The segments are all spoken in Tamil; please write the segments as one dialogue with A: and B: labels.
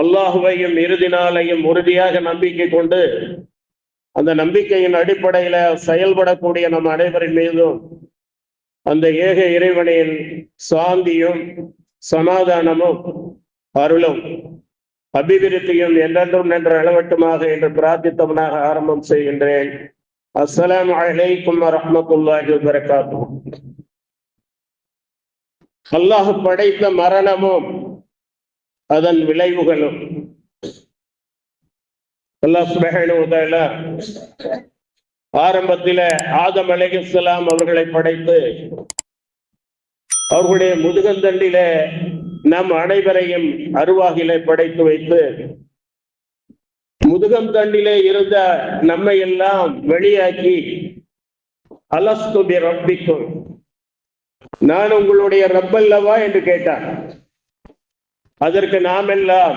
A: அல்லாஹுவையும் இறுதி நாளையும் உறுதியாக நம்பிக்கை கொண்டு அந்த நம்பிக்கையின் அடிப்படையில செயல்படக்கூடிய நம் அனைவரின் மீதும் அந்த ஏக இறைவனின் சாந்தியும் சமாதானமும் அருளும் அபிவிருத்தியும் என்றென்றும் நின்ற அளவட்டுமாக என்று பிரார்த்தித்தவனாக ஆரம்பம் செய்கின்றேன். அஸ்ஸலாமு அலைக்கும் வரஹ்மத்துல்லாஹி வரகாத்தும் அல்லாஹ் படைத்த மரணமும் அதன் விளைவுகளும். ஆரம்பத்தில ஆதம் அலிகலாம் அவர்களை படைத்து அவர்களுடைய முதுகந்தண்டில நம் அனைவரையும் அருவாகிலே படைத்து வைத்து முதுகம் தண்டிலே இருந்த நம்மை எல்லாம் வெளியாக்கி அலஸ்துபி ரப்பிக்கும் நான் உங்களுடைய ரப்பல்லவா? என்று கேட்டான் அதற்கு நாம் எல்லாம்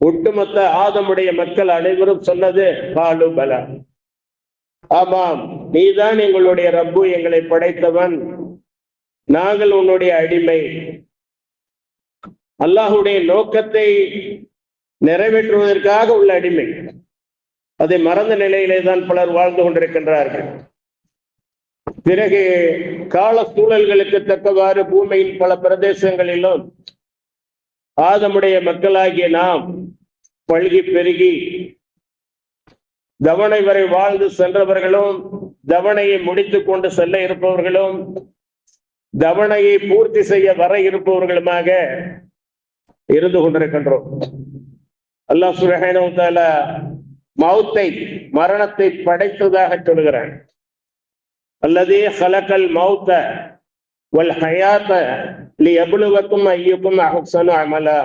A: ஒட்டுமொத்த ஆதமுடைய மக்கள் அனைவரும் சொன்னது பாலு பல. ஆமாம் நீதான் எங்களுடைய ரப்பு எங்களை படைத்தவன். நாங்கள் உன்னுடைய அடிமை. அல்லாஹுடைய நோக்கத்தை நிறைவேற்றுவதற்காக உள்ள அடிமை. அதை மறந்த நிலையிலே தான் பலர் வாழ்ந்து கொண்டிருக்கின்றார்கள். பிறகு கால சூழல்களுக்கு தக்கவாறு பூமியின் பல பிரதேசங்களிலும் ஆதமுடைய மக்களாகிய நாம் பழுகி பெருகி தவணை வரை வாழ்ந்து சென்றவர்களும் தவணையை முடித்துக் கொண்டு செல்ல இருப்பவர்களும் தவணையை பூர்த்தி செய்ய வர இருப்பவர்களுமாக இருந்து கொண்டிருக்கின்றோம். அல்லாஹ் சுபஹானஹு மௌத்தை மரணத்தை படைத்ததாக சொல்கிறான் அல்லதே ஹலக்கல் மௌத்த வல் ஹயாத்த லியப்லுவக்கும் ஐயுக்கும் அஹ்சனு அமலா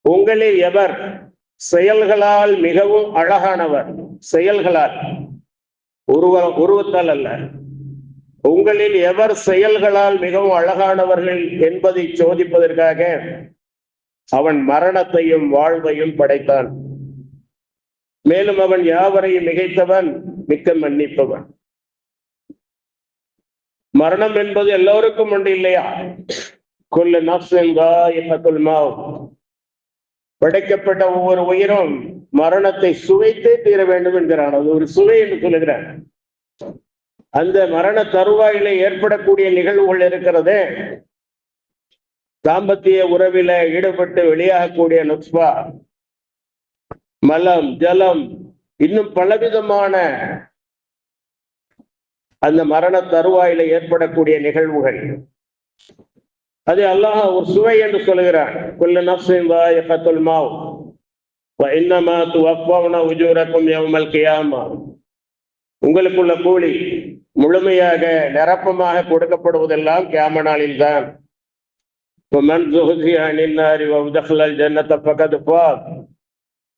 A: உங்களில் எவர் செயல்களால் மிகவும் அழகானவர் செயல்களால் உருவ உருவத்தால் அல்ல. உங்களில் எவர் செயல்களால் மிகவும் அழகானவர்கள் என்பதை சோதிப்பதற்காக அவன் மரணத்தையும் வாழ்வையும் படைத்தான். மேலும் அவன் யாவரையும் மிகைத்தவன் மிக்க மன்னிப்பவன். மரணம் என்பது எல்லோருக்கும் உண்டு இல்லையா? கொல்ல என்ன கொல்மா படைக்கப்பட்ட ஒவ்வொரு உயிரும் மரணத்தை சுவைத்தே தீர வேண்டும் என்கிறான் அது ஒரு சுவை என்று சொல்லுகிறான் அந்த மரண தருவாயில ஏற்படக்கூடிய நிகழ்வுகள் இருக்கிறதே. தாம்பத்திய உறவில ஈடுபட்டு வெளியாகக்கூடிய நுட்பா மலம் ஜலம் இன்னும் பலவிதமான அந்த மரண தருவாயில ஏற்படக்கூடிய நிகழ்வுகள். அது அல்லாஹ் ஒரு சுவை என்று சொல்கிறான் குல்ல நப்சின் வாயகத்துல் மாவ் இன்னமா துவப்பவன உஜூரக்கும் யவமல் கியாமா. உங்களுக்குள்ள கூலி முழுமையாக நிரப்பமாக கொடுக்கப்படுவதெல்லாம் கியாம நாளில் தான்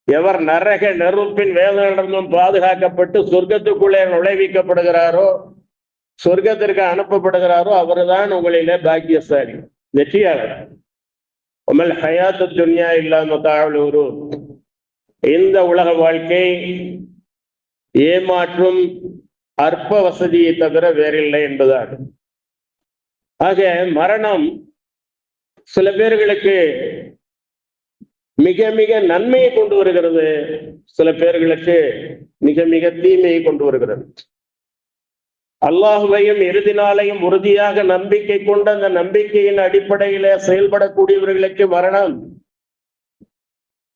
A: எவர் நரக நெருப்பின் வேதனிடமும் பாதுகாக்கப்பட்டு சொர்க்கத்துக்குள்ளே நுழைவிக்கப்படுகிறாரோ சொர்க்கத்திற்கு அனுப்பப்படுகிறாரோ அவர்தான் உங்களிலே பாக்கியசாலி. வெற்றியாளர் உமல் ஹயாத்து துன்யா இல்லாம தாழ்வுரு இந்த உலக வாழ்க்கை ஏமாற்றும் அற்ப வசதியை தவிர வேறில்லை என்பதாக ஆக மரணம் சில பேர்களுக்கு மிக மிக நன்மையை கொண்டு வருகிறது. சில பேர்களுக்கு மிக மிக தீமையை கொண்டு வருகிறது. அல்லாஹுவையும் இறுதி நாளையும் உறுதியாக நம்பிக்கை கொண்ட அந்த நம்பிக்கையின் அடிப்படையில செயல்படக்கூடியவர்களுக்கு மரணம்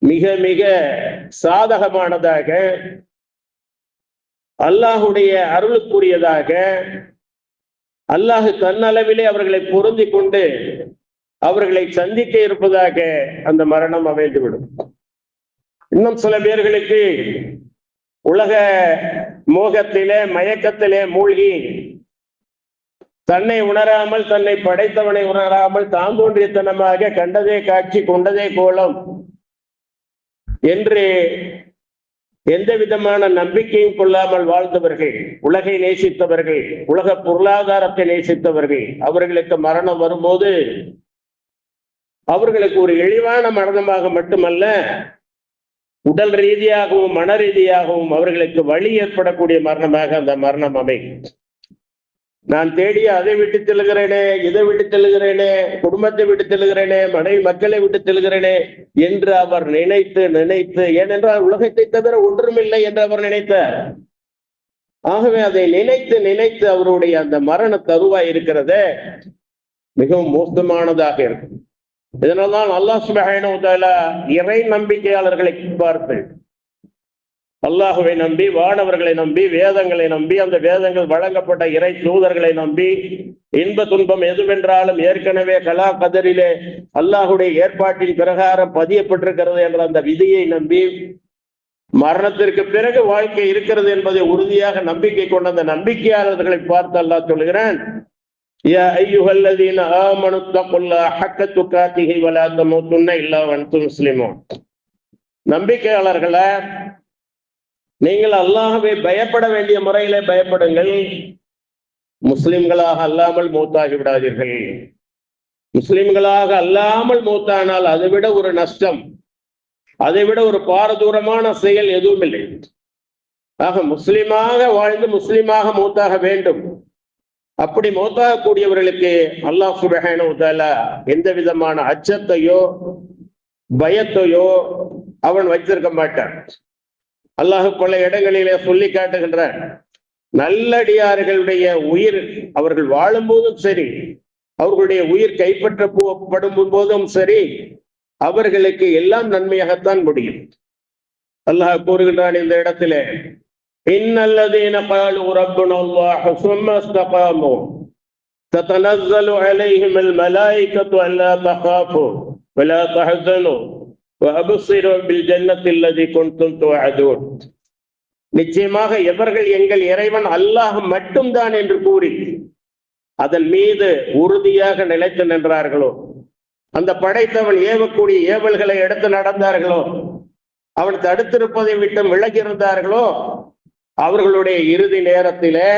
A: மிக மிக சாதகமானதாக அல்லாஹுடைய அருளுக்குரியதாக அல்லாஹு தன்னளவிலே அவர்களை பொருந்தி கொண்டு அவர்களை சந்திக்க இருப்பதாக அந்த மரணம் அமைந்துவிடும். இன்னும் சில பேர்களுக்கு உலக மோகத்திலே மயக்கத்திலே மூழ்கி தன்னை உணராமல் தன்னை படைத்தவனை உணராமல் தாந்தோன்றியத்தனமாக கண்டதே காட்சி கொண்டதே கோலம் என்று எந்த விதமான நம்பிக்கையும் கொள்ளாமல் வாழ்ந்தவர்கள் உலகை நேசித்தவர்கள் உலக பொருளாதாரத்தை நேசித்தவர்கள் அவர்களுக்கு மரணம் வரும்போது அவர்களுக்கு ஒரு இழிவான மரணமாக மட்டுமல்ல உடல் ரீதியாகவும் மன ரீதியாகவும் அவர்களுக்கு வழி ஏற்படக்கூடிய மரணமாக அந்த மரணம் அமையும். நான் தேடி அதை விட்டு செல்கிறேனே இதை விட்டு செல்கிறேனே குடும்பத்தை விட்டு செல்கிறேனே மனைவி மக்களை விட்டு செல்கிறேனே என்று அவர் நினைத்து நினைத்து ஏனென்றால் உலகத்தை தவிர ஒன்றுமில்லை என்று அவர் நினைத்தார். ஆகவே அதை நினைத்து நினைத்து அவருடைய அந்த மரண தருவாய் இருக்கிறதே மிகவும் மோசமானதாக இருக்கும். இதனால்தான் அல்லாஹ் சுபஹானஹு இறை நம்பிக்கையாளர்களை பார்த்து அல்லாஹுவை நம்பி வானவர்களை நம்பி வேதங்களை நம்பி அந்த வேதங்கள் வழங்கப்பட்ட இறை தூதர்களை நம்பி இன்ப துன்பம் எதுவென்றாலும் ஏற்கனவே கலா கதரிலே அல்லாஹுடைய ஏற்பாட்டின் பிரகாரம் பதியப்பட்டிருக்கிறது என்ற அந்த விதியை நம்பி மரணத்திற்கு பிறகு வாழ்க்கை இருக்கிறது என்பதை உறுதியாக நம்பிக்கை கொண்ட அந்த நம்பிக்கையாளர்களை பார்த்து அல்லாஹ் சொல்லுகிறேன் يا أيها الذين آمنوا اتقوا الله حق تقاته ولا تموتن إلا وأنتم مسلمون நம்பிக்கையாளர்களே நீங்கள் அல்லாஹ்வை பயப்பட வேண்டிய முறையிலே பயப்படுங்கள் முஸ்லிம்களாக அல்லாமல் மூத்தாகி விடாதீர்கள் முஸ்லிம்களாக அல்லாமல் மூத்தானால் அதை விட ஒரு நஷ்டம் அதை விட ஒரு பாரதூரமான செயல் எதுவும் இல்லை ஆக முஸ்லிமாக வாழ்ந்து முஸ்லிமாக மூத்தாக வேண்டும் அப்படி மௌத்தாகக்கூடியவர்களுக்கு அல்லாஹ் சுபஹானஹு எந்த விதமான அச்சத்தையோ பயத்தையோ அவன் வைத்திருக்க மாட்டான். அல்லாஹ் பல இடங்களிலே சொல்லி காட்டுகின்றான். நல்லடியார்களுடைய உயிர் அவர்கள் வாழும்போதும் சரி அவர்களுடைய உயிர் கைப்பற்ற படும் போதும் சரி அவர்களுக்கு எல்லாம் நன்மையாகத்தான் முடியும். அல்லாஹ் கூறுகின்றான் இந்த இடத்திலே إن الذين قالوا ربنا الله ثم استقاموا تتنزل عليهم الملائكة ألا تخافوا ولا تحزنوا وأبصروا بالجنة الذي كنتم توعدون நிச்சயமாக எவர்கள் எங்கள் இறைவன் அல்லாஹ் மட்டும்தான் என்று கூறி அதன் மீது உறுதியாக நிலைத்து நின்றார்களோ அந்த படைத்தவன் ஏவக்கூடிய ஏவல்களை எடுத்து நடந்தார்களோ அவன் தடுத்திருப்பதை விட்டு விலகி இருந்தார்களோ அவர்களுடைய இறுதி நேரத்திலே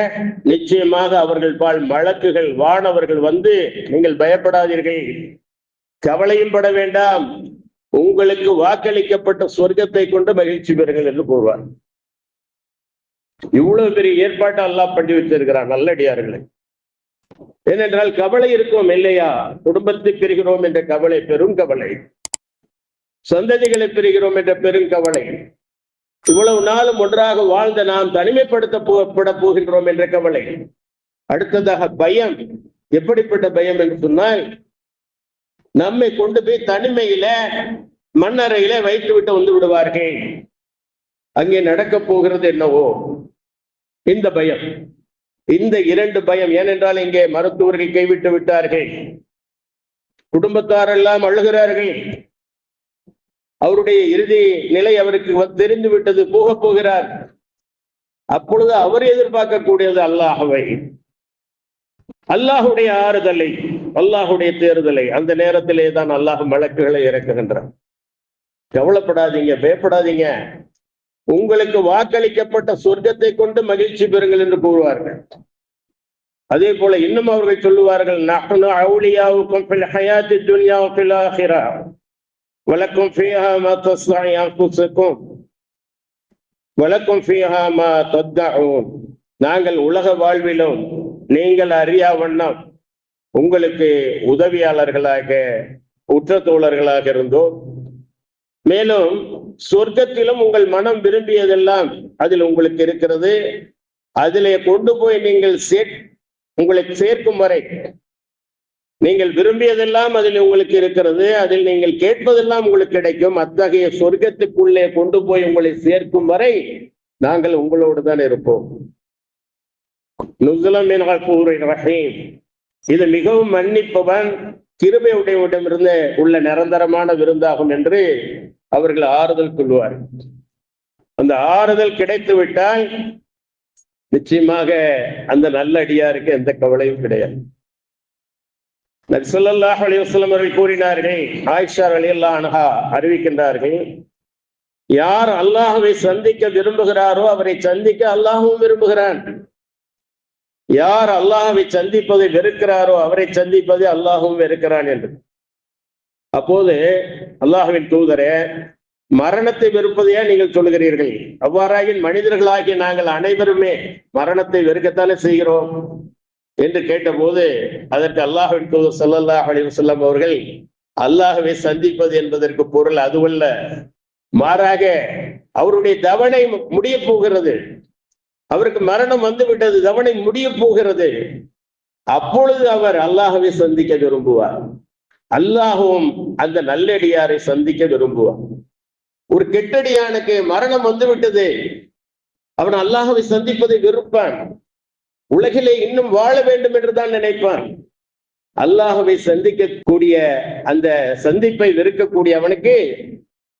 A: நிச்சயமாக அவர்கள் பால் வழக்குகள் வானவர்கள் வந்து நீங்கள் பயப்படாதீர்கள். கவலையும் பட வேண்டாம். உங்களுக்கு வாக்களிக்கப்பட்ட சொர்க்கத்தை கொண்டு மகிழ்ச்சி பெறுங்கள் என்று கூறுவார். இவ்வளவு பெரிய ஏற்பாட்டை அல்லாஹ் பண்ணி வச்சிருக்கிறார் நல்லடியார்களை. ஏனென்றால் கவலை இருக்கும் இல்லையா? குடும்பத்தை பெறுகிறோம் என்ற கவலை பெரும் கவலை. சந்ததிகளை பெறுகிறோம் என்ற பெருங்கவலை இவ்வளவு நாளும் ஒன்றாக வாழ்ந்த நாம் தனிமைப்படுத்த போட போகின்றோம் என்ற கவலை. அடுத்ததாக பயம். எப்படிப்பட்ட பயம் என்று சொன்னால் நம்மை கொண்டு போய் தனிமையில மண்ணறையில வைத்து விட்டு வந்து விடுவார்கள். அங்கே நடக்க போகிறது என்னவோ? இந்த பயம். இந்த இரண்டு பயம் ஏனென்றால் இங்கே மருத்துவர்கள் கைவிட்டு விட்டார்கள். குடும்பத்தாரெல்லாம் அழுகிறார்கள். அவருடைய இறுதி நிலை அவருக்கு தெரிந்து விட்டது போக போகிறார். அப்பொழுது அவர் எதிர்பார்க்கக்கூடியது அல்லாஹவை. அல்லாஹுடைய ஆறுதலை அல்லாஹுடைய தேர்தலை அந்த நேரத்திலே தான் அல்லாஹ் வழக்குகளை இறக்குகின்றான். கவலைப்படாதீங்க பயப்படாதீங்க. உங்களுக்கு வாக்களிக்கப்பட்ட சொர்க்கத்தை கொண்டு மகிழ்ச்சி பெறுங்கள் என்று கூறுவார்கள். அதே போல இன்னும் அவர்கள் சொல்லுவார்கள் ولكم فيها ما ஹயாத்தி துன்யா ولكم فيها ما تدعون. நாங்கள் உலக வாழ்விலும் நீங்கள் அறியா வண்ணம் உங்களுக்கு உதவியாளர்களாக உற்ற தோழர்களாக இருந்தோம். மேலும் சொர்க்கத்திலும் உங்கள் மனம் விரும்பியதெல்லாம் அதில் உங்களுக்கு இருக்கிறது. அதிலே கொண்டு போய் நீங்கள் சேர் உங்களை சேர்க்கும் வரை நீங்கள் விரும்பியதெல்லாம் அதில் உங்களுக்கு இருக்கிறது. அதில் நீங்கள் கேட்பதெல்லாம் உங்களுக்கு கிடைக்கும். அத்தகைய சொர்க்கத்துக்குள்ளே கொண்டு போய் உங்களை சேர்க்கும் வரை நாங்கள் உங்களோடு தான் இருப்போம். ரஹீம். இது மிகவும் மன்னிப்பவன் கிருபையுடையவிடமிருந்து உள்ள நிரந்தரமான விருந்தாகும் என்று அவர்கள் ஆறுதல் சொல்லுவார் அந்த ஆறுதல் கிடைத்து விட்டால் நிச்சயமாக அந்த நல்ல அடியாருக்கு எந்த கவலையும் கிடையாது. நபிசல்லாஹ் அலிவசல்லம் அவர்கள் கூறினார்கள் ஆயிஷா அலியல்லா அனஹா அறிவிக்கின்றார்கள் யார் அல்லாஹுவை சந்திக்க விரும்புகிறாரோ அவரை சந்திக்க அல்லாஹும் விரும்புகிறான். யார் அல்லாஹுவை சந்திப்பதை வெறுக்கிறாரோ அவரை சந்திப்பதை அல்லாஹும் வெறுக்கிறான் என்று. அப்போது அல்லாஹுவின் தூதரே மரணத்தை வெறுப்பதையா நீங்கள் சொல்லுகிறீர்கள்? அவ்வாறாகின் மனிதர்களாகிய நாங்கள் அனைவருமே மரணத்தை வெறுக்கத்தானே செய்கிறோம். என்று கேட்டபோது அதற்கு அல்லாஹின் தூதர் ஸல்லல்லாஹு அலி வசல்லம் அவர்கள் அல்லாஹுவை சந்திப்பது என்பதற்கு பொருள் அதுவல்ல. மாறாக அவருடைய தவணை முடிய போகிறது. அவருக்கு மரணம் வந்து விட்டது தவணை முடிய போகிறது. அப்பொழுது அவர் அல்லாஹ்வை சந்திக்க விரும்புவார். அல்லாஹும் அந்த நல்லடியாரை சந்திக்க விரும்புவார். ஒரு கெட்டடியானுக்கு மரணம் வந்து விட்டது. அவன் அல்லாஹவை சந்திப்பதை விருப்பான் உலகிலே இன்னும் வாழ வேண்டும் என்றுதான் நினைப்பான் அல்லாஹுவை சந்திக்கக்கூடிய அந்த சந்திப்பை வெறுக்கக்கூடிய அவனுக்கு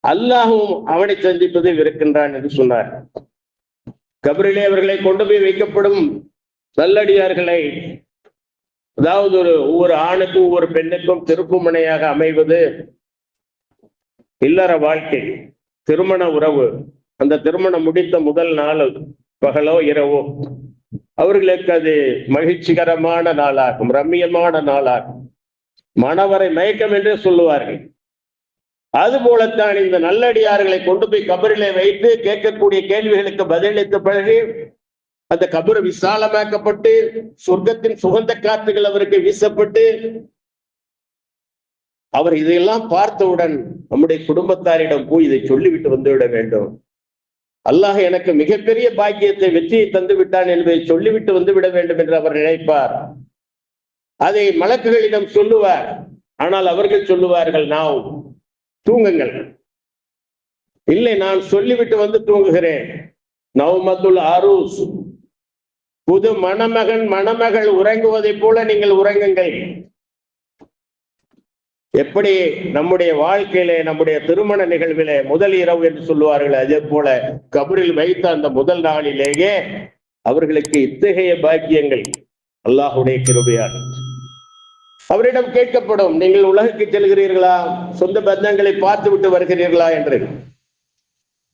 A: அல்லாஹும் அவனை சந்திப்பதை வெறுக்கின்றான் என்று சொன்னார். கபரிலே அவர்களை கொண்டு போய் வைக்கப்படும் நல்லடியார்களை அதாவது ஒரு ஒவ்வொரு ஆணுக்கும் ஒவ்வொரு பெண்ணுக்கும் திருப்புமனையாக அமைவது இல்லற வாழ்க்கை திருமண உறவு. அந்த திருமணம் முடித்த முதல் நாள் பகலோ இரவோ அவர்களுக்கு அது மகிழ்ச்சிகரமான நாளாகும் ரம்மியமான நாளாகும். மணவரை மயக்கம் என்றே சொல்லுவார்கள். அது போலத்தான் இந்த நல்லடியார்களை கொண்டு போய் கபரிலே வைத்து கேட்கக்கூடிய கேள்விகளுக்கு பதிலளித்த பிறகு அந்த கபர் விசாலமாக்கப்பட்டு சொர்க்கத்தின் சுகந்த காற்றுகள் அவருக்கு வீசப்பட்டு அவர் இதையெல்லாம் பார்த்தவுடன் நம்முடைய குடும்பத்தாரிடம் போய் இதை சொல்லிவிட்டு வந்துவிட வேண்டும். அல்லாஹ் எனக்கு மிகப்பெரிய பாக்கியத்தை வெற்றியை தந்து விட்டான் என்பதை சொல்லிவிட்டு வந்து விட வேண்டும் என்று அவர் நினைப்பார். அதை மலக்குகளிடம் சொல்லுவார். ஆனால் அவர்கள் சொல்லுவார்கள் நான் தூங்குங்கள். இல்லை நான் சொல்லிவிட்டு வந்து தூங்குகிறேன். நவமதுல் ஆரூஸ் புது மணமகன் மணமகள் உறங்குவதைப் போல நீங்கள் உறங்குங்கள். எப்படி நம்முடைய வாழ்க்கையிலே நம்முடைய திருமண நிகழ்விலே முதல் இரவு என்று சொல்லுவார்கள் அதே போல கபரில் வைத்த அந்த முதல் நாளிலேயே அவர்களுக்கு இத்தகைய பாக்கியங்கள் அல்லாஹுடைய கிருபையால். அவரிடம் கேட்கப்படும் நீங்கள் உலகுக்கு செல்கிறீர்களா? சொந்த பந்தங்களை பார்த்து விட்டு வருகிறீர்களா? என்று.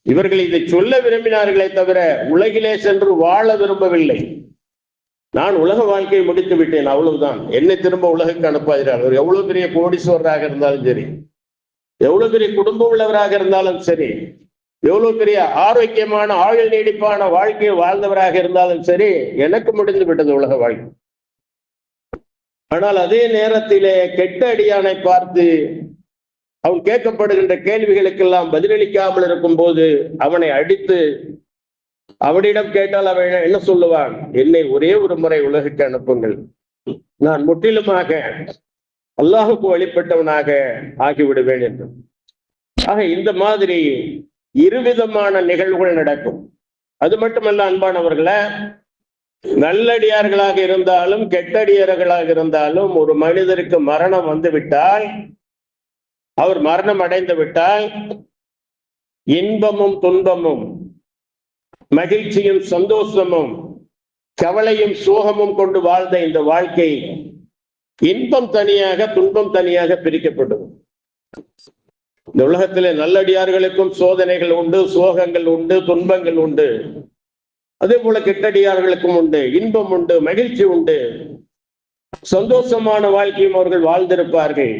A: இவர்கள் இதை சொல்ல விரும்பினார்களே தவிர உலகிலே சென்று வாழ விரும்பவில்லை. நான் உலக வாழ்க்கையை முடித்து விட்டேன் அவ்வளவுதான். என்னை திரும்ப உலகுக்கு அனுப்பாகிறார் அவர் எவ்வளவு பெரிய கோடீஸ்வரராக இருந்தாலும் சரி எவ்வளவு பெரிய குடும்பம் உள்ளவராக இருந்தாலும் சரி எவ்வளவு பெரிய ஆரோக்கியமான ஆயுள் நீடிப்பான வாழ்க்கையை வாழ்ந்தவராக இருந்தாலும் சரி எனக்கு முடிந்து விட்டது உலக வாழ்க்கை. ஆனால் அதே நேரத்திலே கெட்ட அடியானை பார்த்து அவன் கேட்கப்படுகின்ற கேள்விகளுக்கெல்லாம் பதிலளிக்காமல் இருக்கும் போது அவனை அடித்து அவனிடம் கேட்டால் அவன் என்ன சொல்லுவான்? என்னை ஒரே ஒரு முறை உலகுக்கு அனுப்புங்கள். நான் முற்றிலுமாக அல்லாஹுக்கு வழிபட்டவனாக ஆகிவிடுவேன் என்று. ஆக இந்த மாதிரி இருவிதமான நிகழ்வுகள் நடக்கும். அது மட்டுமல்ல அன்பானவர்களை நல்லடியார்களாக இருந்தாலும் கெட்டடியார்களாக இருந்தாலும் ஒரு மனிதருக்கு மரணம் வந்து விட்டால் அவர் மரணம் அடைந்து விட்டால் இன்பமும் துன்பமும் மகிழ்ச்சியும் சந்தோஷமும் கவலையும் சோகமும் கொண்டு வாழ்ந்த இந்த வாழ்க்கை இன்பம் தனியாக துன்பம் தனியாக பிரிக்கப்படும். இந்த உலகத்திலே நல்லடியார்களுக்கும் சோதனைகள் உண்டு சோகங்கள் உண்டு துன்பங்கள் உண்டு. அதே போல கெட்டடியார்களுக்கும் உண்டு இன்பம் உண்டு மகிழ்ச்சி உண்டு. சந்தோஷமான வாழ்க்கையும் அவர்கள் வாழ்ந்திருப்பார்கள்.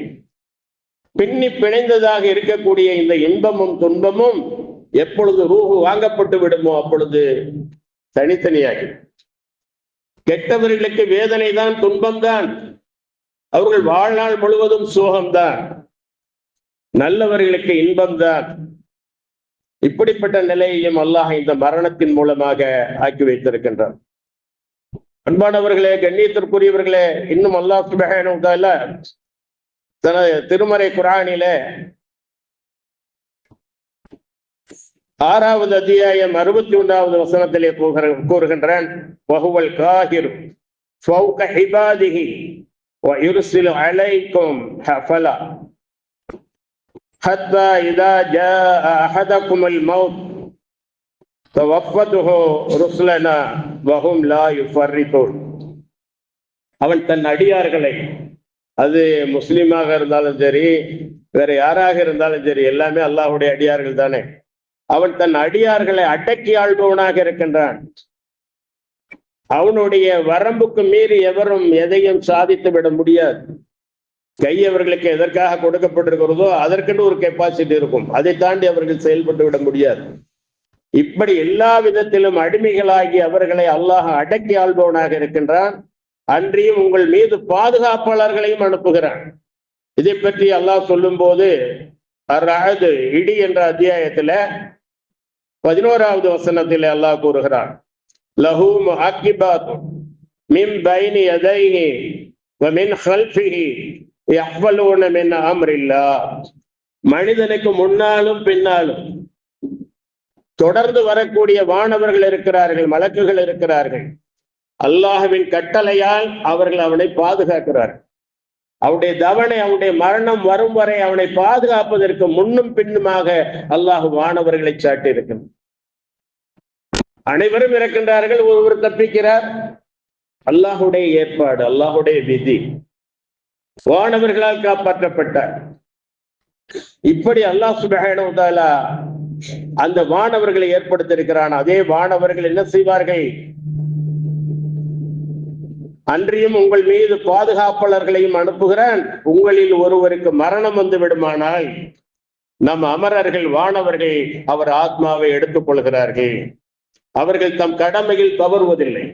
A: பின்னி பிணைந்ததாக இருக்கக்கூடிய இந்த இன்பமும் துன்பமும் எப்பொழுது ரூஹு வாங்கப்பட்டு விடுமோ அப்பொழுது தனித்தனியாகி. கெட்டவர்களுக்கு வேதனை தான் துன்பம்தான். அவர்கள் வாழ்நாள் முழுவதும் சோகம்தான். நல்லவர்களுக்கு இன்பம்தான். இப்படிப்பட்ட நிலையையும் அல்லாஹ் இந்த மரணத்தின் மூலமாக ஆக்கி வைத்திருக்கின்றார் அன்பானவர்களே கண்ணியத்திற்குரியவர்களே இன்னும் அல்லாஹ் சுபஹானுல தனது திருமறை குரானிலே ஆறாவது அத்தியாயம் அறுபத்தி ஒன்றாவது வசனத்திலே போகிற கூறுகின்றான் வகுவல் காஹிர் ஃபௌக ஹிபாதிஹி ويرسل عليكم حفلا حتى إذا جاء أحدكم الموت توفته رسلنا وهم لا يفرطون அவன் தன் அடியார்களை அது முஸ்லிமாக இருந்தாலும் சரி வேற யாராக இருந்தாலும் சரி எல்லாமே அல்லாஹுடைய அடியார்கள் தானே அவன் தன் அடியார்களை அடக்கி ஆள்பவனாக இருக்கின்றான். அவனுடைய வரம்புக்கு மீறி எவரும் எதையும் சாதித்து விட முடியாது. கை அவர்களுக்கு எதற்காக கொடுக்கப்பட்டிருக்கிறதோ அதற்கென்று ஒரு கெப்பாசிட்டி இருக்கும். அதை தாண்டி அவர்கள் செயல்பட்டு விட முடியாது. இப்படி எல்லா விதத்திலும் அடிமைகளாகி அவர்களை அல்லாஹ் அடக்கி ஆள்பவனாக இருக்கின்றான். அன்றியும் உங்கள் மீது பாதுகாப்பாளர்களையும் அனுப்புகிறான். இதை பற்றி அல்லாஹ் சொல்லும் போது இடி என்ற அத்தியாயத்துல பதினோராவது வசனத்தில் அல்லாஹ் கூறுகிறான். லஹு முஹாக்கிபாத் மின் பைனி யதைஹி வ மின் ஹல்ஃபிஹி யஹ்வலூன மின் அம்ரில்லா மனிதனுக்கு முன்னாலும் பின்னாலும் தொடர்ந்து வரக்கூடிய வானவர்கள் இருக்கிறார்கள் மலக்குகள் இருக்கிறார்கள். அல்லாஹுவின் கட்டளையால் அவர்கள் அவனை பாதுகாக்கிறார்கள். அவனுடைய தவணை அவனுடைய மரணம் வரும் வரை அவனை பாதுகாப்பதற்கு முன்னும் பின்னுமாக அல்லாஹ் வானவர்களை சாட்டி அனைவரும் இறக்கின்றார்கள் ஒருவர் தப்பிக்கிறார். அல்லாஹுடைய ஏற்பாடு அல்லாஹுடைய விதி. வானவர்களால் காப்பாற்றப்பட்டார். இப்படி அல்லாஹ் சுபஹானஹு அந்த வானவர்களை ஏற்படுத்தியிருக்கிறான். அதே வானவர்கள் என்ன செய்வார்கள்? அன்றியும் உங்கள் மீது பாதுகாப்பாளர்களையும் அனுப்புகிறேன். உங்களில் ஒருவருக்கு மரணம் வந்து விடுமானால் நம் அமரர்கள் வானவர்கள் அவர் ஆத்மாவை எடுத்துக் கொள்கிறார்கள். அவர்கள் தம் கடமையில் தவறுவதில்லை.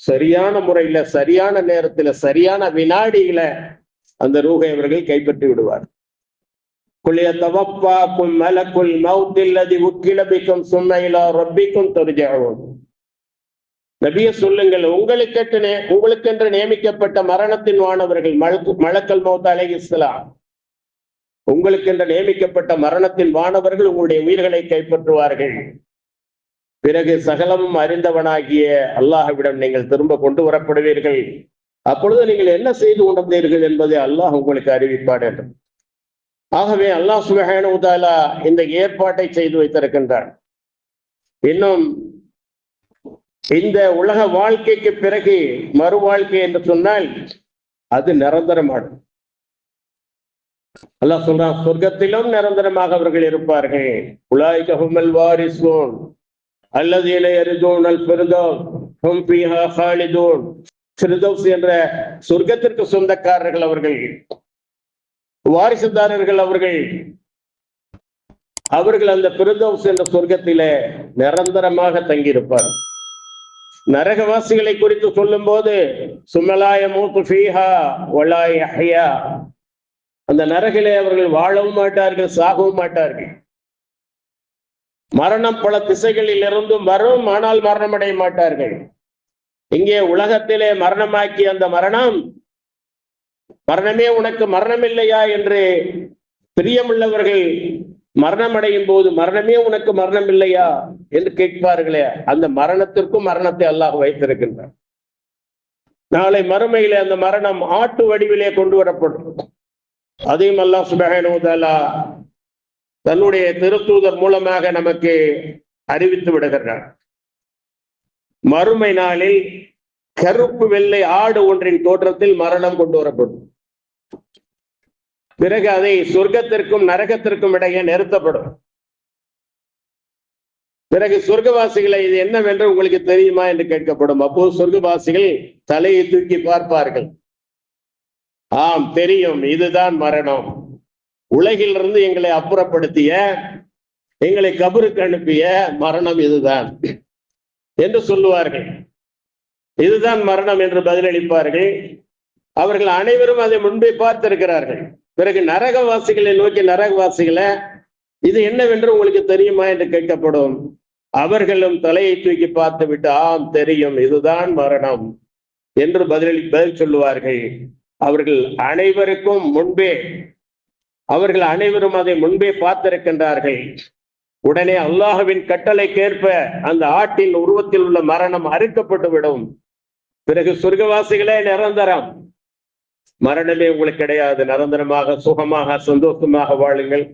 A: சரியான முறையில சரியான நேரத்துல சரியான வினாடியில அந்த ரூகை அவர்கள் கைப்பற்றி விடுவார் குளிய தவப்பாக்கும் மவுத்தில் அதி உக்கிலபிக்கும் சும்மையிலா ரப்பிக்கும் தொருஜாகும் நபிய சொல்லுங்கள் உங்களுக்கு உங்களுக்கென்று நியமிக்கப்பட்ட மரணத்தின் வானவர்கள் மலக்கு மலக்கல் மௌத் அலை இஸ்லாம் உங்களுக்கென்று நியமிக்கப்பட்ட மரணத்தின் வானவர்கள் உங்களுடைய உயிர்களை கைப்பற்றுவார்கள். பிறகு சகலமும் அறிந்தவனாகிய அல்லாஹ்விடம் நீங்கள் திரும்ப கொண்டு வரப்படுவீர்கள். அப்பொழுது நீங்கள் என்ன செய்து கொண்டிருந்தீர்கள் என்பதை அல்லாஹ் உங்களுக்கு அறிவிப்பார் என்று. ஆகவே அல்லாஹ் சுபஹானு தாலா இந்த ஏற்பாட்டை செய்து வைத்திருக்கின்றான். இன்னும் இந்த உலக வாழ்க்கைக்கு பிறகு மறு வாழ்க்கை என்று சொன்னால் அது நிரந்தரமானது அல்லாஹ் சொல்றான் சொர்க்கத்திலும் நிரந்தரமாக அவர்கள் இருப்பார்கள். உலாய்க கஹுமல் வாரிசூன். அல்லது எரிதூன் அல் பெருதோன் சிறுதோஸ் என்ற சொர்க்கத்திற்கு சொந்தக்காரர்கள் அவர்கள். வாரிசுதாரர்கள் அவர்கள். அவர்கள் அந்த பிரதோஸ் என்ற சொர்க்கத்திலே நிரந்தரமாக தங்கியிருப்பார்கள். நரகவாசிகளை குறித்து சொல்லும் போது சுமலாய மூக்கு ஃபீஹா ஒலாய் அஹ்யா அந்த நரகிலே அவர்கள் வாழவும் மாட்டார்கள் சாகவும் மாட்டார்கள். மரணம் பல திசைகளில் இருந்தும் வரும் ஆனால் மரணம் அடைய மாட்டார்கள். இங்கே உலகத்திலே மரணமாக்கி அந்த மரணம் மரணமே உனக்கு மரணம் இல்லையா என்று பிரியமுள்ளவர்கள் மரணம் அடையும் போது மரணமே உனக்கு மரணம் இல்லையா? என்று கேட்பார்களே அந்த மரணத்திற்கும் மரணத்தை அல்லாஹ் வைத்திருக்கின்றார் நாளை மறுமையிலே அந்த மரணம் ஆட்டு வடிவிலே கொண்டு வரப்படும். அதையும் அல்லாஹ் சுபஹானுதலா தன்னுடைய திருத்தூதர் மூலமாக நமக்கு அறிவித்து விடுகிறார் மறுமை நாளில் கருப்பு வெள்ளை ஆடு ஒன்றின் தோற்றத்தில் மரணம் கொண்டு வரப்படும். பிறகு அதை சொர்க்கத்திற்கும் நரகத்திற்கும் இடையே நிறுத்தப்படும். பிறகு சொர்க்கவாசிகளை இது என்னவென்று உங்களுக்கு தெரியுமா என்று கேட்கப்படும். அப்போது சொர்க்கவாசிகள் தலையை தூக்கி பார்ப்பார்கள். ஆம் தெரியும். இதுதான் மரணம். உலகிலிருந்து எங்களை அப்புறப்படுத்திய எங்களை கபருக்கு அனுப்பிய மரணம் இதுதான் என்று சொல்லுவார்கள். இதுதான் மரணம் என்று பதிலளிப்பார்கள். அவர்கள் அனைவரும் அதை முன்பே பார்த்திருக்கிறார்கள். பிறகு நரகவாசிகளை நோக்கி நரகவாசிகளை இது என்னவென்று உங்களுக்கு தெரியுமா என்று கேட்கப்படும். அவர்களும் தலையை தூக்கி பார்த்து விட்டு ஆம் தெரியும் இதுதான் மரணம் என்று பதிலளி பதில் சொல்லுவார்கள். அவர்கள் அனைவருக்கும் முன்பே அவர்கள் அனைவரும் அதை முன்பே பார்த்திருக்கின்றார்கள். உடனே அல்லாஹுவின் கட்டளைக்கேற்ப அந்த ஆட்டின் உருவத்தில் உள்ள மரணம் அறுக்கப்பட்டு விடும் பிறகு சொர்க்கவாசிகளே நிரந்தரம். மரணமே உங்களுக்கு கிடையாது. நிரந்தரமாக சுகமாக சந்தோஷமாக வாழுங்கள்.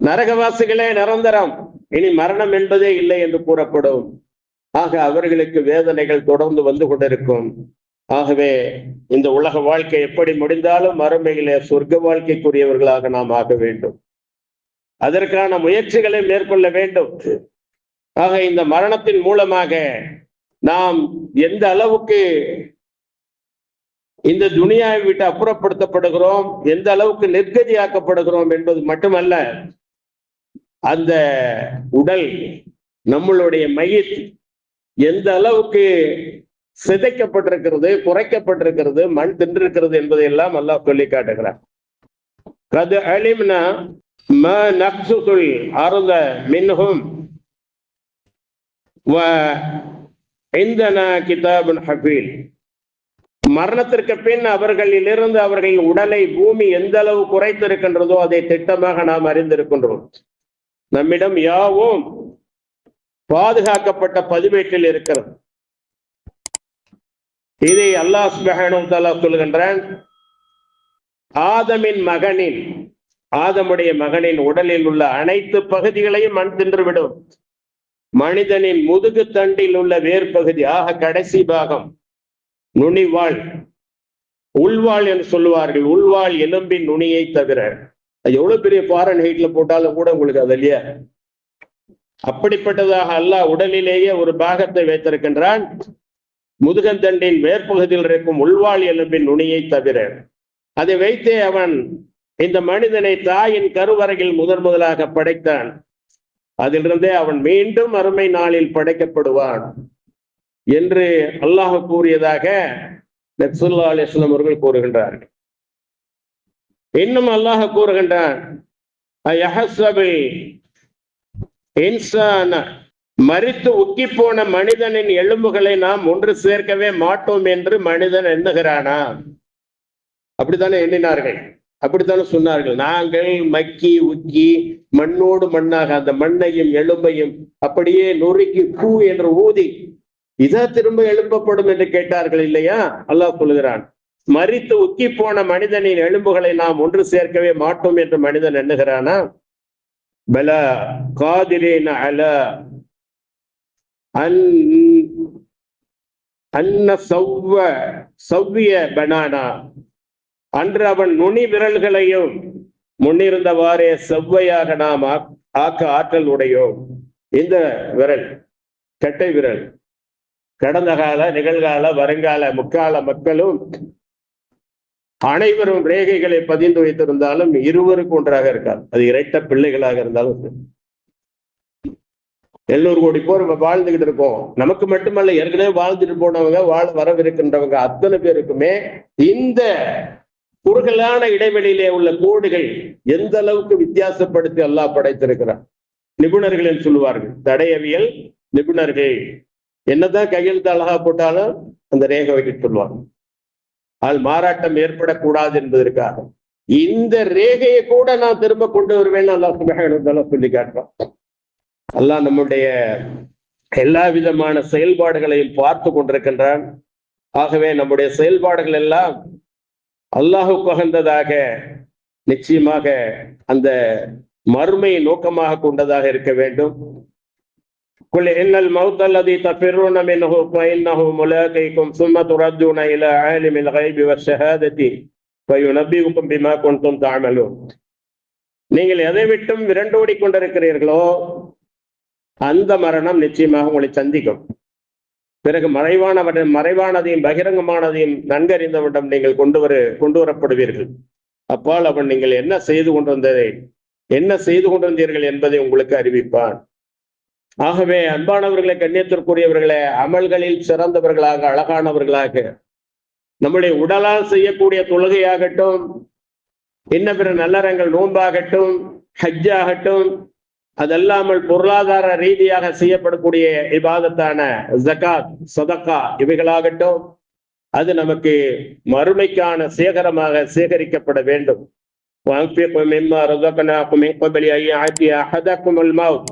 A: நரகவாசிகளே நிரந்தரம். இனி மரணம் என்பதே இல்லை என்று கூறப்படும். ஆக அவர்களுக்கு வேதனைகள் தொடர்ந்து வந்து கொண்டிருக்கும். ஆகவே இந்த உலக வாழ்க்கை எப்படி முடிந்தாலும் மறுமையிலே சொர்க்க வாழ்க்கைக்குரியவர்களாக நாம் ஆக வேண்டும். அதற்கான முயற்சிகளை மேற்கொள்ள வேண்டும். ஆக இந்த மரணத்தின் மூலமாக நாம் எந்த அளவுக்கு இந்த துனியாவை விட்டு அப்புறப்படுத்தப்படுகிறோம் எந்த அளவுக்கு நெற்கதியாக்கப்படுகிறோம் என்பது மட்டுமல்ல அந்த உடல் நம்மளுடைய மையத் எந்த அளவுக்கு சிதைக்கப்பட்டிருக்கிறது குறைக்கப்பட்டிருக்கிறது மண் தின்றிருக்கிறது என்பதை எல்லாம் அல்லாஹ் சொல்லி காட்டுகிறார் கது அலிம்னா ம நக்சுல் அருத மின்ஹும் வ இந்தனா கிதாபுன் ஹபீல் மரணத்திற்கு பின் அவர்களிலிருந்து அவர்களின் உடலை பூமி எந்த அளவு குறைத்திருக்கின்றதோ அதை திட்டமாக நாம் அறிந்திருக்கின்றோம். நம்மிடம் யாவும் பாதுகாக்கப்பட்ட பதிவேட்டில் இருக்கிறது. இதை அல்லாஹ் சுபஹானஹு தஆலா சொல்கின்றான் ஆதமின் மகனின் ஆதமுடைய மகனின் உடலில் உள்ள அனைத்து பகுதிகளையும் மண் தின்றுவிடும். மனிதனின் முதுகு தண்டில் உள்ள வேர் பகுதி ஆக கடைசி பாகம் நுனிவாள் உள்வாள் என்று சொல்லுவார்கள். உள்வாள் எலும்பின் நுனியை தவிர. அது எவ்வளவு பெரிய ஃபாரன் ஹைட்ல போட்டாலும் கூட உங்களுக்கு அது இல்லையா. அப்படிப்பட்டதாக அல்லாஹ் உடலிலேயே ஒரு பாகத்தை வைத்திருக்கின்றான். முதுகந்தண்டின் மேற்பகுதியில் இருக்கும் உள்வாள் எலும்பின் நுனியை தவிர. அதை வைத்தே அவன் இந்த மனிதனை தாயின் கருவறையில் முதன் முதலாக படைத்தான். அதிலிருந்தே அவன் மீண்டும் அருமை நாளில் படைக்கப்படுவான். என்று அல்லாஹ் கூறியதாக நப்சுல்லா அலிஸ்லாம் அவர்கள் கூறுகின்றார்கள். இன்னும் அல்லாஹ் கூறுகின்றான் மறித்து உக்கி போன மனிதனின் எலும்புகளை நாம் ஒன்று சேர்க்கவே மாட்டோம் என்று மனிதன் எண்ணுகிறானா? அப்படித்தானே எண்ணினார்கள். அப்படித்தானே சொன்னார்கள். நாங்கள் மக்கி உக்கி மண்ணோடு மண்ணாக அந்த மண்ணையும் எலும்பையும் அப்படியே நொறுக்கி பூ என்று ஊதி இதா திரும்ப எழுப்பப்படும் என்று கேட்டார்கள் இல்லையா? அல்லாஹ் சொல்லுகிறான் மறித்து உக்கி போன மனிதனின் எலும்புகளை நாம் ஒன்று சேர்க்கவே மாட்டோம் என்று மனிதன் எண்ணுகிறானா? பல காதிரேன அல அன் அன்ன சௌவ சௌவிய பனானா. அன்று அவன் நுனி விரல்களையும் முன்னிருந்தவாறே செவ்வையாக நாம் ஆக்- ஆக்க ஆற்றல் உடையோம். இந்த விரல் கட்டை விரல் கடந்த கால நிகழ்கால வருங்கால முக்கால மக்களும் அனைவரும் ரேகைகளை பதிந்து வைத்திருந்தாலும் இருவருக்கு ஒன்றாக இருக்காது அது இரட்ட பிள்ளைகளாக இருந்தாலும் எழுநூறு கோடி பேர் நம்ம வாழ்ந்துகிட்டு இருக்கோம். நமக்கு மட்டுமல்ல ஏற்கனவே வாழ்ந்துட்டு போனவங்க வாழ வரவிருக்கின்றவங்க அத்தனை பேருக்குமே இந்த குறுகலான இடைவெளியிலே உள்ள கோடுகள் எந்த அளவுக்கு வித்தியாசப்படுத்தி அல்லாஹ் படைத்திருக்கிறார்? நிபுணர்கள் என்று சொல்லுவார்கள் தடையவியல் நிபுணர்கள் என்னதான் கையெழுத்து அழகா போட்டாலும் அந்த ரேகை வைக்க சொல்லுவாங்க. அது மாறாட்டம் ஏற்படக்கூடாது என்பதற்காக. இந்த ரேகையை கூட நான் திரும்ப கொண்டு வருவேன்னு அல்லா சுப்ஹானஹு சொல்லி காட்டுறான். அல்லாஹ் நம்முடைய எல்லா விதமான செயல்பாடுகளையும் பார்த்து கொண்டிருக்கின்றான். ஆகவே நம்முடைய செயல்பாடுகள் எல்லாம் அல்லாஹுக்கு உகந்ததாக நிச்சயமாக அந்த மறுமையை நோக்கமாக கொண்டதாக இருக்க வேண்டும். قل إن الموت الذي تفرون منه فإنه ملاقيكم ثم تردون إلى عالم الغيب والشهادة فينبئكم بما كنتم تعملون நீங்கள் எதை விட்டும் விரண்டோடி கொண்டிருக்கிறீர்களோ அந்த மரணம் நிச்சயமாக உங்களை சந்திக்கும் பிறகு மறைவானவற்றை மறைவானதையும் பகிரங்கமானதையும் நன்கறிந்தவரிடம் நீங்கள் கொண்டு வர கொண்டு வரப்படுவீர்கள் அப்பால் அவன் நீங்கள் என்ன செய்து கொண்டிருந்ததை என்ன செய்து கொண்டிருந்தீர்கள் என்பதை உங்களுக்கு அறிவிப்பான் ஆகவே அன்பானவர்களை கண்ணியத்திற்குரியவர்களே அமல்களில் சிறந்தவர்களாக அழகானவர்களாக நம்முடைய உடலால் செய்யக்கூடிய தொழுகையாகட்டும் இன்ன பிற நல்லறங்கள் நோன்பாகட்டும் ஹஜ் ஆகட்டும் அதல்லாமல் பொருளாதார ரீதியாக செய்யப்படக்கூடிய இபாதத்தான ஜகாத் சதக்கா இவைகளாகட்டும் அது நமக்கு மறுமைக்கான சேகரமாக சேகரிக்கப்பட வேண்டும் وأنفقوا مما رزقناكم من قبل أن يأتي أحدكم الموت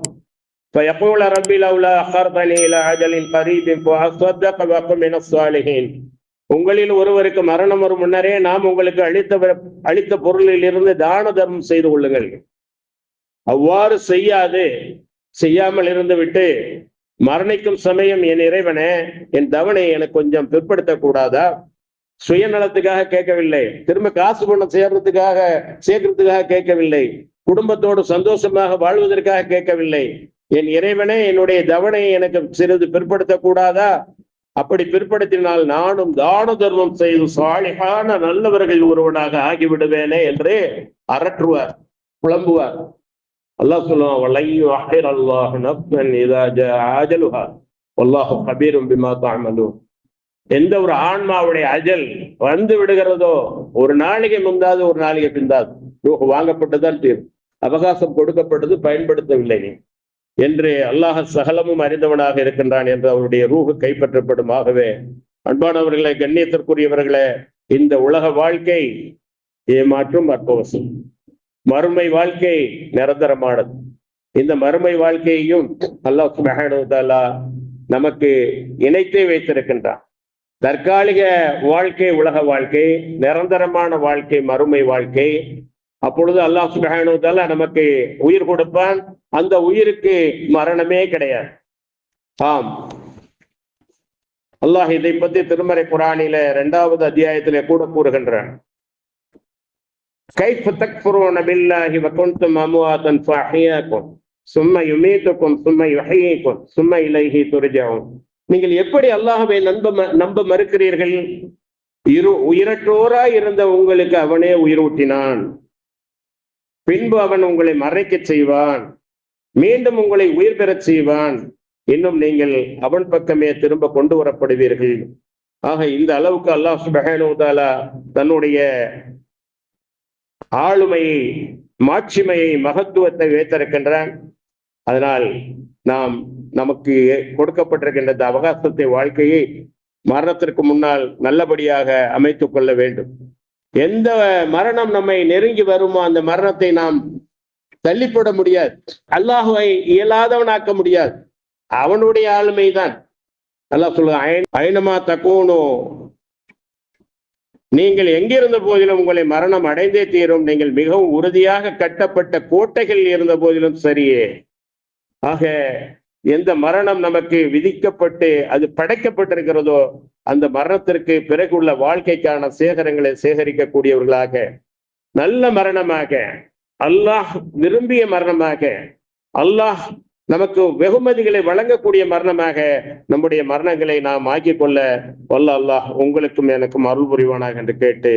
A: فيقول ربي لولا أخرتني إلى أجل قريب فأصدق وأكن من الصالحين உங்களில் ஒருவருக்கு மரணம் வரும் முன்னரே நாம் உங்களுக்கு அளித்த அளித்த பொருளில் இருந்து தான தர்மம் செய்து கொள்ளுங்கள் அவ்வாறு செய்யாது செய்யாமல் இருந்து விட்டு மரணிக்கும் சமயம் என் இறைவனே என் தவணை எனக்கு கொஞ்சம் பிற்படுத்த கூடாதா சுயநலத்துக்காக கேட்கவில்லை திரும்ப காசு பணம் சேர்றதுக்காக சேர்க்கறதுக்காக கேட்கவில்லை குடும்பத்தோடு சந்தோஷமாக வாழ்வதற்காக கேட்கவில்லை என் இறைவனே என்னுடைய தவணையை எனக்கு சிறிது பிற்படுத்த கூடாதா அப்படி பிற்படுத்தினால் நானும் தான தர்மம் செய்து சாலிகான நல்லவர்கள் ஒருவனாக ஆகிவிடுவேனே என்று அரற்றுவார் புலம்புவார். அல்லாஹ் சொல்லுவான் வலையு அஹிர் அல்லாஹ் ஆஜலுஹா வல்லாஹு கபீரும் பிமா எந்த ஒரு ஆன்மாவுடைய அஜல் வந்து விடுகிறதோ ஒரு நாளிகை முந்தாது ஒரு நாளிகை பிந்தாது. ரூஹ் தீரும். அவகாசம் கொடுக்கப்பட்டது பயன்படுத்தவில்லை நீ. என்று அல்லாஹ் சகலமும் அறிந்தவனாக இருக்கின்றான் என்று அவருடைய ரூஹு கைப்பற்றப்படும். ஆகவே அன்பானவர்களை கண்ணியத்திற்குரியவர்களே இந்த உலக வாழ்க்கை ஏமாற்றும் அற்பவசம். மறுமை வாழ்க்கை நிரந்தரமானது. இந்த மறுமை வாழ்க்கையையும் அல்லாஹ் சுப்ஹானஹு நமக்கு இணைத்தே வைத்திருக்கின்றான். தற்காலிக வாழ்க்கை உலக வாழ்க்கை நிரந்தரமான வாழ்க்கை மறுமை வாழ்க்கை. அப்பொழுது அல்லாஹ் சுப்ஹானஹு நமக்கு உயிர் கொடுப்பான். அந்த உயிருக்கு மரணமே கிடையாது. ஆம். அல்லாஹ் இதை பத்தி திருமறை குரானில இரண்டாவது அத்தியாயத்திலே கூட கூறுகின்றான். கைஃப தக்ஃபுரூன பில்லாஹி வ குன்தும் அம்வாதன் ஃபஅஹ்யாக்கும். சும்ம யுமீத்துக்கும் சும்ம சும்ம இலைஹி நீங்கள் எப்படி அல்லாஹ்வை நம்ப ம- நம்ப மறுக்கிறீர்கள்? இரு உயிரற்றோராய் இருந்த உங்களுக்கு அவனே உயிரூட்டினான். பின்பு அவன் உங்களை மறைக்கச் செய்வான். மீண்டும் உங்களை உயிர் பெறச் செய்வான். இன்னும் நீங்கள் அவன் பக்கமே திரும்ப கொண்டு வரப்படுவீர்கள். ஆக இந்த அளவுக்கு அல்லாஹ் சுபஹானுதாலா தன்னுடைய ஆளுமையை மாட்சிமையை மகத்துவத்தை வைத்திருக்கின்றான். அதனால் நாம் நமக்கு கொடுக்கப்பட்டிருக்கின்ற இந்த அவகாசத்தை வாழ்க்கையை மரணத்திற்கு முன்னால் நல்லபடியாக அமைத்துக் கொள்ள வேண்டும். எந்த மரணம் நம்மை நெருங்கி வருமோ அந்த மரணத்தை நாம் தள்ளி போட முடியாது. அல்லாஹுவை இயலாதவனாக்க முடியாது. அவனுடைய ஆளுமைதான். நல்லா சொல்லுங்க அயனமா தக்கோனோ நீங்கள் எங்கிருந்த போதிலும் உங்களை மரணம் அடைந்தே தீரும். நீங்கள் மிகவும் உறுதியாக கட்டப்பட்ட கோட்டைகள் இருந்த போதிலும் சரியே ஆக எந்த மரணம் நமக்கு விதிக்கப்பட்டு அது படைக்கப்பட்டிருக்கிறதோ அந்த மரணத்திற்கு பிறகுள்ள வாழ்க்கைக்கான சேகரங்களை சேகரிக்கக்கூடியவர்களாக நல்ல மரணமாக அல்லாஹ் விரும்பிய மரணமாக அல்லாஹ் நமக்கு வெகுமதிகளை வழங்கக்கூடிய மரணமாக நம்முடைய மரணங்களை நாம் ஆக்கிக் கொள்ள வல்ல அல்லாஹ் உங்களுக்கும் எனக்கும் அருள் புரிவானாக என்று கேட்டு